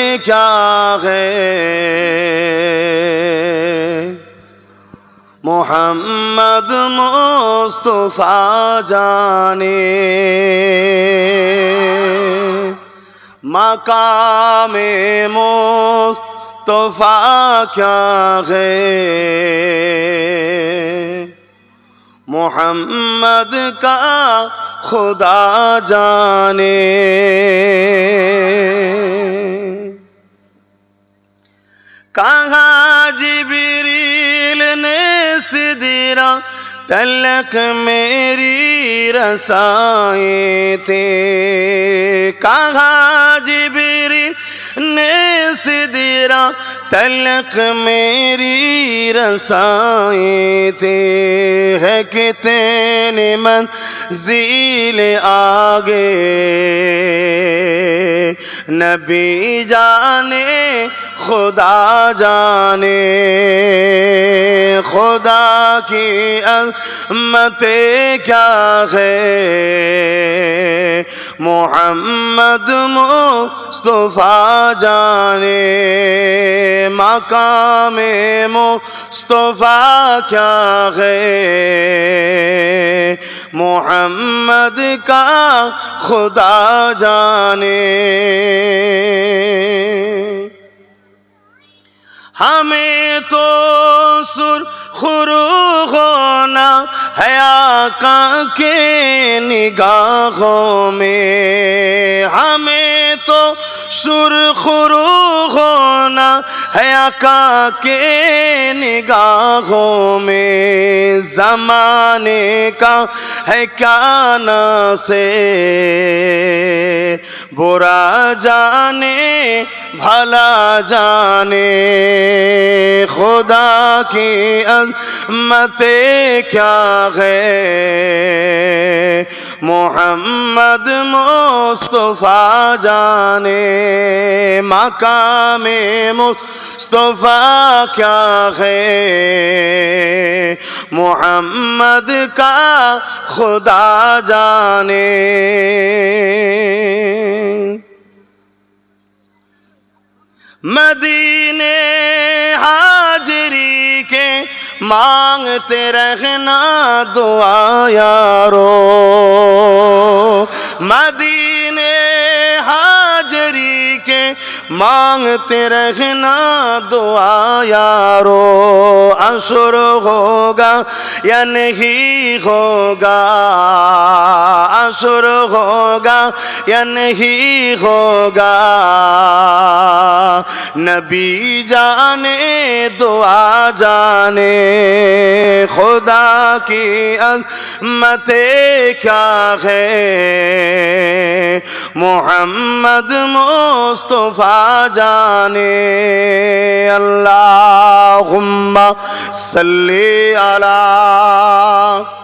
क्या है मोहम्मद मुस्तफ़ा जाने मकाम मुस्तफ़ा क्या है मोहम्मद का खुदा जाने कहाँ जिबरील ने सिदरा? तलक मेरी रसाए थे। कहाँ जिबरील ने सिदरा? तलक मेरी रसाए थे। है कितने मंजिल आगे? नबी जाने خدا جانے خدا کی المتیں کیا ہے محمد مصطفیٰ جانے مقام مصطفیٰ کیا ہے محمد کا خدا جانے हमें तो सुर खुरू होना है आका के निगाहों में हमें तो सुर खुरू होना है आका के निगाहों में जमाने का है क्या ना से বোরা জানে, ভালা জানে। খোদা কি মতে ক্যা গে মোহাম্মদ মোস্তফা জানে। মাকামে মোস্তফা ক্যা হে? মোহাম্মদ কা খুদা জানে। مدینے حاضری کے مانگتے رہنا دعا یارو مدینے حاضری کے مانگتے رہنا دعا یارو عصر ہوگا یا نہیں ہوگا عصر ہوگا یا نہیں ہوگا নবী জানে, দোয়া জানে। খোদা কি মতে ক্যা হে? মোহাম্মদ মোস্তফা জানে। আল্লাহ সাল্লি আলা